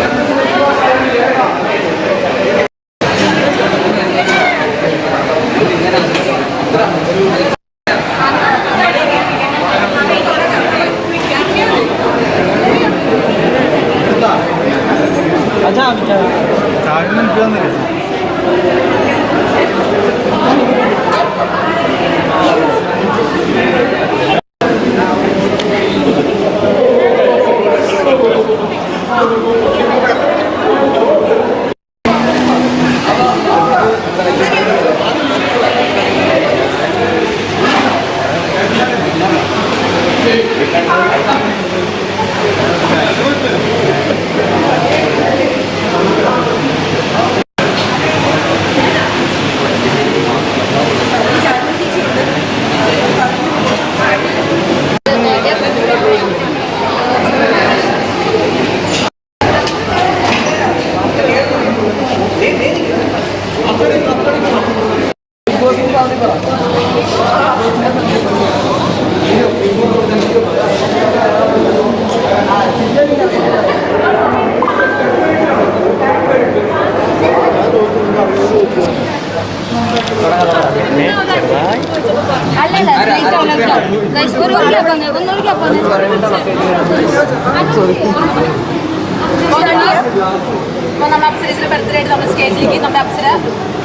ആണല്ലോ. Guys, ഒരു ഒരു നമ്മുടെ അപ്സരയുടെ ബർത്ത്ഡേ ആയിട്ട് നമ്മൾ സ്റ്റേജിലേക്ക് നമ്മുടെ അപ്സര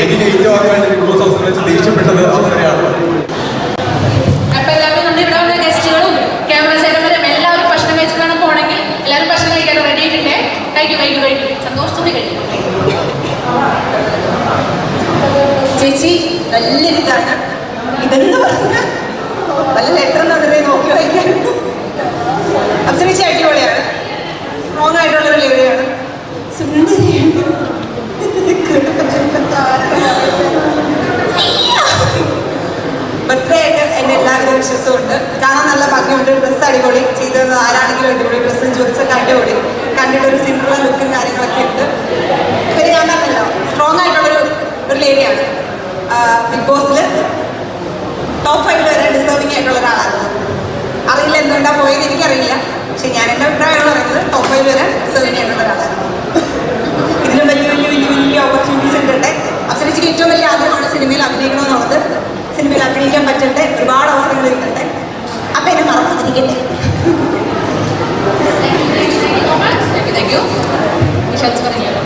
എനിക്ക് ഏറ്റവും ആദ്യമായിട്ട് ബിഗ് ബോസ് ഹൗസിൽ വെച്ച് ദേഷ്യപ്പെട്ടത് കഴിക്കും ചേച്ചി നല്ലൊരു ഇതാണ് ഇതെന്ന് പറഞ്ഞ? നല്ല ലെറ്റർ നടന്നേ നോക്കി വായിക്കാൻ? അപ്സരച്ചി അടിപൊളിയാണ്. സ്ട്രോങ് ആയിട്ടുള്ള ഒരു ലേഡിയാണ് സുന്ദരിയാണ് ബർത്ത്ഡേ ആയിട്ട് എന്റെ എല്ലാവിധ വിശ്വസവും ഉണ്ട് ഭംഗിയുണ്ട് ഡ്രസ്സ് അടിപൊളി. ചെയ്തത് ആരാണെങ്കിലും അടിപൊളി ഡ്രസ്സും ചോദിച്ചൊക്കെ അടിപൊളി. കണ്ടിട്ട് ഒരു സിമ്പിൾ ലുക്കും കാര്യങ്ങളൊക്കെ ഉണ്ട്. പിന്നെ ഞാൻ പറഞ്ഞല്ലോ സ്ട്രോങ് ആയിട്ടുള്ളൊരു ഒരു ലേഡിയാണ് ബിഗ് ബോസിൽ ടോപ്പ് ഫൈവ് വരെ ഡിസേർവിംഗ് ആയിട്ടുള്ള ഒരാളായിരുന്നു. അറിയില്ല എന്തുകൊണ്ടാണ് പോയത് എനിക്കറിയില്ല. പക്ഷെ ഞാൻ എന്റെ അഭിപ്രായമാണ് പറയുന്നത് ടോപ്പ് ഫൈവ് വരെ ഡിസേർവിംഗ് ആയിട്ടുള്ള ഒരാളായിരുന്നു. ഇതിലും വലിയ വലിയ വലിയ വലിയ ഓപ്പർച്യൂണിറ്റീസ് ഉണ്ടെ അസരിച്ചിക്ക് ഏറ്റവും വലിയ ആഗ്രഹമാണ് സിനിമയിൽ അഭിനയിക്കണമെന്നുള്ളത്. സിനിമയിൽ അഭിനയിക്കാൻ പറ്റട്ടെ. ഒരുപാട് അവസരങ്ങൾ കിട്ടട്ടെ 되면 알아서 되겠네. 되게 되게 너무 되게 되게. 우리 같이 가는